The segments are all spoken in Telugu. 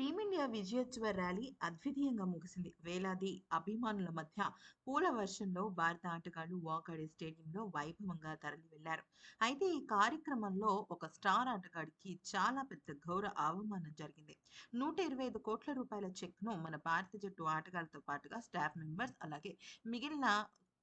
టీమిండియా విజయోత్సవ ర్యాలీ అద్వితీయంగా ముగిసింది. వేలాది అభిమానుల మధ్య పూల వర్షంలో భారత ఆటగాళ్ళు వాంఖేడే స్టేడియంలో వైభవంగా తరలి వెళ్ళారు. అయితే ఈ కార్యక్రమంలో ఒక స్టార్ ఆటగాడికి చాలా పెద్ద గౌరవ అవమానం జరిగింది. నూట ఇరవై ఐదు కోట్ల రూపాయల చెక్‌ను మన భారత జట్టు ఆటగాళ్ళతో పాటుగా స్టాఫ్ మెంబర్స్ అలాగే మిగిలిన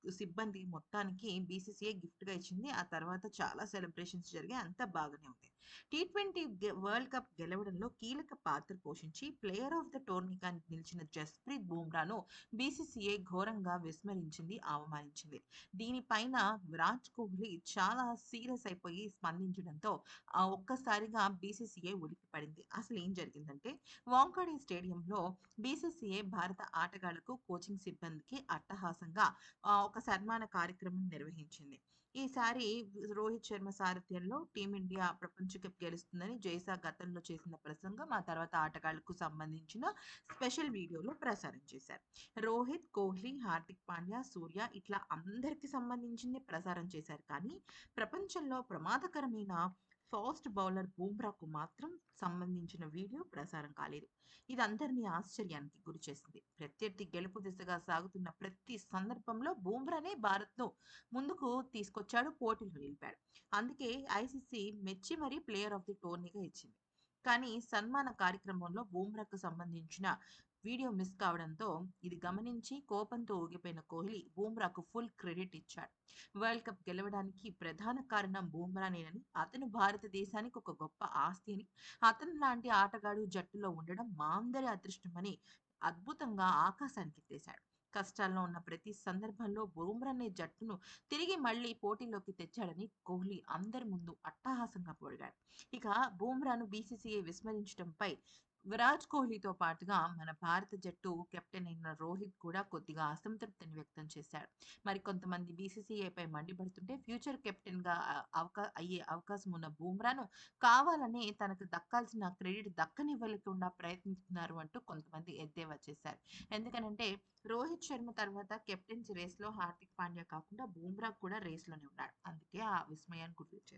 సిబ్బంది మొత్తానికి బీసీసీఐ గిఫ్ట్‌గా ఇచ్చింది. ఆ తర్వాత చాలా సెలబ్రేషన్స్ జరిగాయి. అంతా బాగానే ఉంది. టీ20 గె వరల్డ్ కప్ గెలవడంలో కీలక పాత్ర పోషించి ప్లేయర్ ఆఫ్ ద టోర్నీగా నిలిచిన జస్‌ప్రీత్ బూమ్రాను బీసీసీఐ ఘోరంగా విస్మరించింది, అవమానించింది. దీనిపైన విరాట్ కోహ్లీ చాలా సీరియస్ అయిపోయి స్పందించడంతో ఆహ్, ఒక్కసారిగా బీసీసీఐ అసలు ఏం జరిగిందంటే వాంకాడే స్టేడియంలో బీసీసీఐ భారత ఆటగాళ్ళకు, కోచింగ్ సిబ్బందికి అట్టహాసంగా ఒక సన్మాన కార్యక్రమం నిర్వహించింది. ఈసారి రోహిత్ శర్మ సారథ్యంలో టీమిండియా ప్రపంచ కప్ గెలుస్తుందని జైసా గతంలో చేసిన ప్రసంగం, ఆ తర్వాత ఆటగాళ్ళకు సంబంధించిన స్పెషల్ వీడియోలు ప్రసారం చేశారు. రోహిత్, కోహ్లీ, హార్దిక్ పాండ్యా, సూర్య ఇట్లా అందరికి సంబంధించింది ప్రసారం చేశారు. కానీ ప్రపంచంలో ప్రమాదకరమైన ఫాస్ట్ బౌలర్ బూమ్రాకు మాత్రం సంబంధించిన వీడియో ప్రసారం కాలేదు. ఇది అందరినీ ఆశ్చర్యానికి గురి చేసింది ప్రత్యర్థి గెలుపు దిశగా సాగుతున్న ప్రతి సందర్భంలో బూమ్రానే భారత్‌ను ముందుకు తీసుకొచ్చాడు, పోటీలు నిలిపాడు. అందుకే ఐసీసీ మెచ్చి మరీ ప్లేయర్ ఆఫ్ ది టోర్నీగా ఇచ్చింది. కానీ సన్మాన కార్యక్రమంలో బూమ్రాకు సంబంధించిన వీడియో మిస్ కావడంతో ఇది గమనించి కోపంతో ఊగిపోయిన కోహ్లీ బూమ్రాకు ఫుల్ క్రెడిట్ ఇచ్చాడు. వరల్డ్ కప్ గెలవడానికి ప్రధాన కారణం బూమ్రానేనని అతను భారతదేశానికి ఒక గొప్ప ఆస్తి అని, అతను లాంటి ఆటగాడు జట్టులో ఉండడం మా అందరి అదృష్టమని అద్భుతంగా ఆకాశానికి ఎత్తేశాడు కష్టాల్లో ఉన్న ప్రతి సందర్భంలో బుమ్రానే జట్టును తిరిగి మళ్ళీ పోటీలోకి తెచ్చాడని కోహ్లీ అందరి ముందు అట్టహాసంగా పొడిగాడు ఇక బూమ్రాను బీసీసీఐ విస్మరించడంపై విరాట్ కోహ్లీతో పాటుగా మన భారత జట్టు కెప్టెన్ అయిన రోహిత్ కూడా కొద్దిగా అసంతృప్తిని వ్యక్తం చేశాడు. మరి కొంతమంది బీసీసీఐపై మండిపడుతుంటే ఫ్యూచర్ కెప్టెన్‌గా గా అవకా అయ్యే అవకాశం ఉన్న బూమ్రాను కావాలని తనకు దక్కాల్సిన క్రెడిట్ దక్కనివ్వలేకుండా ప్రయత్నిస్తున్నారు అంటూ కొంతమంది ఎద్దేవా చేశారు. ఎందుకనంటే రోహిత్ శర్మ తర్వాత కెప్టెన్సీ రేస్‌లో హార్దిక్ పాండ్యా కాకుండా బూమ్రా కూడా రేస్‌లోనే ఉన్నాడు. అందుకే ఆ విస్మయాన్ని గుర్తు